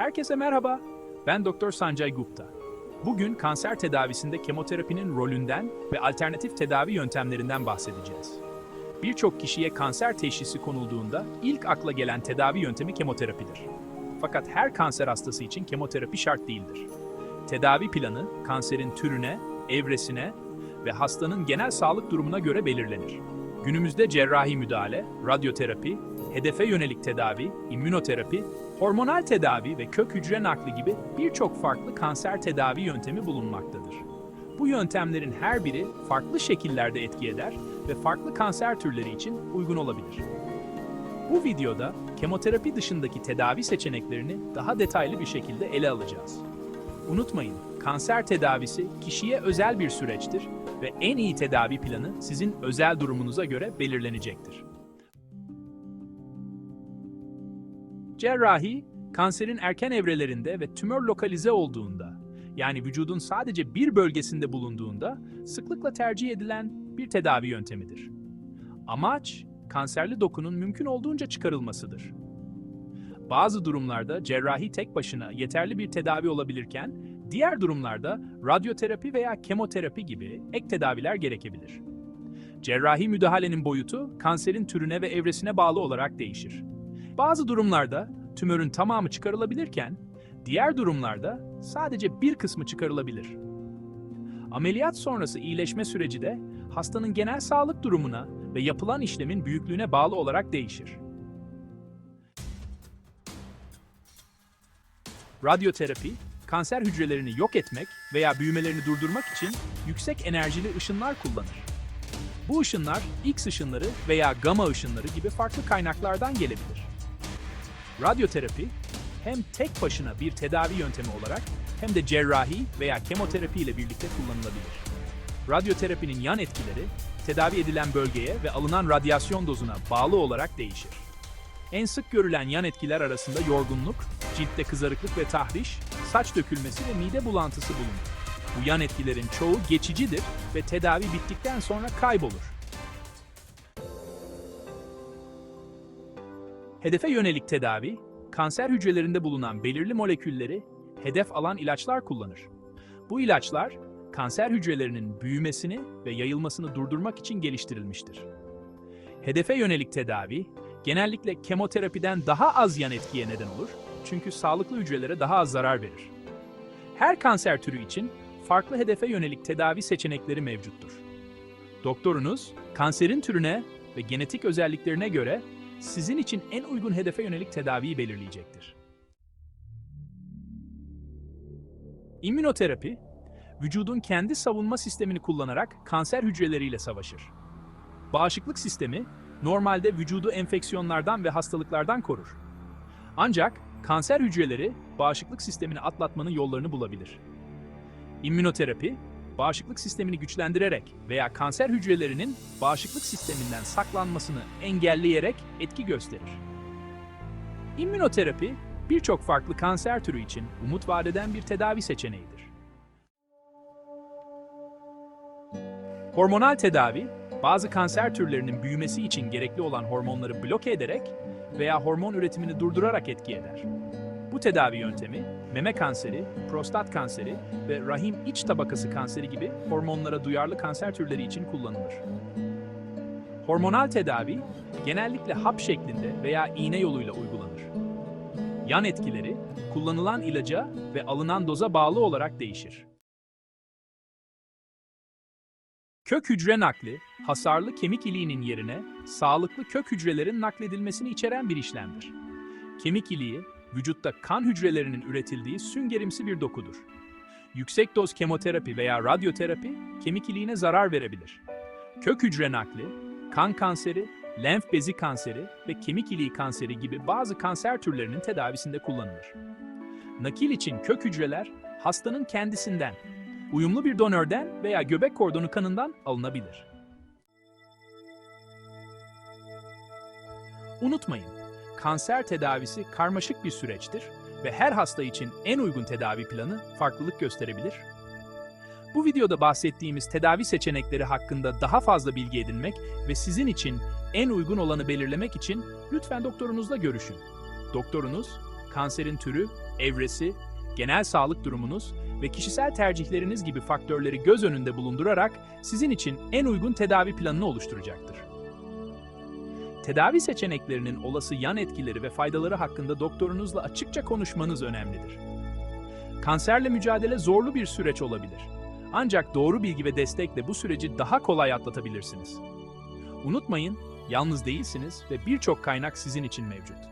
Herkese merhaba. Ben Doktor Sanjay Gupta. Bugün kanser tedavisinde kemoterapinin rolünden ve alternatif tedavi yöntemlerinden bahsedeceğiz. Birçok kişiye kanser teşhisi konulduğunda ilk akla gelen tedavi yöntemi kemoterapidir. Fakat her kanser hastası için kemoterapi şart değildir. Tedavi planı kanserin türüne, evresine ve hastanın genel sağlık durumuna göre belirlenir. Günümüzde cerrahi müdahale, radyoterapi, hedefe yönelik tedavi, immünoterapi, hormonal tedavi ve kök hücre nakli gibi birçok farklı kanser tedavi yöntemi bulunmaktadır. Bu yöntemlerin her biri farklı şekillerde etki eder ve farklı kanser türleri için uygun olabilir. Bu videoda kemoterapi dışındaki tedavi seçeneklerini daha detaylı bir şekilde ele alacağız. Unutmayın, kanser tedavisi kişiye özel bir süreçtir ve en iyi tedavi planı sizin özel durumunuza göre belirlenecektir. Cerrahi, kanserin erken evrelerinde ve tümör lokalize olduğunda, yani vücudun sadece bir bölgesinde bulunduğunda sıklıkla tercih edilen bir tedavi yöntemidir. Amaç, kanserli dokunun mümkün olduğunca çıkarılmasıdır. Bazı durumlarda cerrahi tek başına yeterli bir tedavi olabilirken, diğer durumlarda radyoterapi veya kemoterapi gibi ek tedaviler gerekebilir. Cerrahi müdahalenin boyutu kanserin türüne ve evresine bağlı olarak değişir. Bazı durumlarda tümörün tamamı çıkarılabilirken, diğer durumlarda sadece bir kısmı çıkarılabilir. Ameliyat sonrası iyileşme süreci de hastanın genel sağlık durumuna ve yapılan işlemin büyüklüğüne bağlı olarak değişir. Radyoterapi, kanser hücrelerini yok etmek veya büyümelerini durdurmak için yüksek enerjili ışınlar kullanır. Bu ışınlar X ışınları veya gamma ışınları gibi farklı kaynaklardan gelebilir. Radyoterapi hem tek başına bir tedavi yöntemi olarak hem de cerrahi veya kemoterapi ile birlikte kullanılabilir. Radyoterapinin yan etkileri tedavi edilen bölgeye ve alınan radyasyon dozuna bağlı olarak değişir. En sık görülen yan etkiler arasında yorgunluk, ciltte kızarıklık ve tahriş, saç dökülmesi ve mide bulantısı bulunur. Bu yan etkilerin çoğu geçicidir ve tedavi bittikten sonra kaybolur. Hedefe yönelik tedavi, kanser hücrelerinde bulunan belirli molekülleri hedef alan ilaçlar kullanır. Bu ilaçlar, kanser hücrelerinin büyümesini ve yayılmasını durdurmak için geliştirilmiştir. Hedefe yönelik tedavi, genellikle kemoterapiden daha az yan etkiye neden olur çünkü sağlıklı hücrelere daha az zarar verir. Her kanser türü için farklı hedefe yönelik tedavi seçenekleri mevcuttur. Doktorunuz, kanserin türüne ve genetik özelliklerine göre sizin için en uygun hedefe yönelik tedaviyi belirleyecektir. İmmünoterapi, vücudun kendi savunma sistemini kullanarak kanser hücreleriyle savaşır. Bağışıklık sistemi, normalde vücudu enfeksiyonlardan ve hastalıklardan korur. Ancak kanser hücreleri bağışıklık sistemini atlatmanın yollarını bulabilir. İmmünoterapi, bağışıklık sistemini güçlendirerek veya kanser hücrelerinin bağışıklık sisteminden saklanmasını engelleyerek etki gösterir. İmmünoterapi, birçok farklı kanser türü için umut vadeden bir tedavi seçeneğidir. Hormonal tedavi, bazı kanser türlerinin büyümesi için gerekli olan hormonları bloke ederek veya hormon üretimini durdurarak etki eder. Bu tedavi yöntemi, meme kanseri, prostat kanseri ve rahim iç tabakası kanseri gibi hormonlara duyarlı kanser türleri için kullanılır. Hormonal tedavi, genellikle hap şeklinde veya iğne yoluyla uygulanır. Yan etkileri, kullanılan ilaca ve alınan doza bağlı olarak değişir. Kök hücre nakli, hasarlı kemik iliğinin yerine sağlıklı kök hücrelerin nakledilmesini içeren bir işlemdir. Kemik iliği, vücutta kan hücrelerinin üretildiği süngerimsi bir dokudur. Yüksek doz kemoterapi veya radyoterapi kemik iliğine zarar verebilir. Kök hücre nakli, kan kanseri, lenf bezi kanseri ve kemik iliği kanseri gibi bazı kanser türlerinin tedavisinde kullanılır. Nakil için kök hücreler hastanın kendisinden, uyumlu bir donörden veya göbek kordonu kanından alınabilir. Unutmayın, kanser tedavisi karmaşık bir süreçtir ve her hasta için en uygun tedavi planı farklılık gösterebilir. Bu videoda bahsettiğimiz tedavi seçenekleri hakkında daha fazla bilgi edinmek ve sizin için en uygun olanı belirlemek için lütfen doktorunuzla görüşün. Doktorunuz, kanserin türü, evresi, genel sağlık durumunuz ve kişisel tercihleriniz gibi faktörleri göz önünde bulundurarak sizin için en uygun tedavi planını oluşturacaktır. Tedavi seçeneklerinin olası yan etkileri ve faydaları hakkında doktorunuzla açıkça konuşmanız önemlidir. Kanserle mücadele zorlu bir süreç olabilir. Ancak doğru bilgi ve destekle bu süreci daha kolay atlatabilirsiniz. Unutmayın, yalnız değilsiniz ve birçok kaynak sizin için mevcut.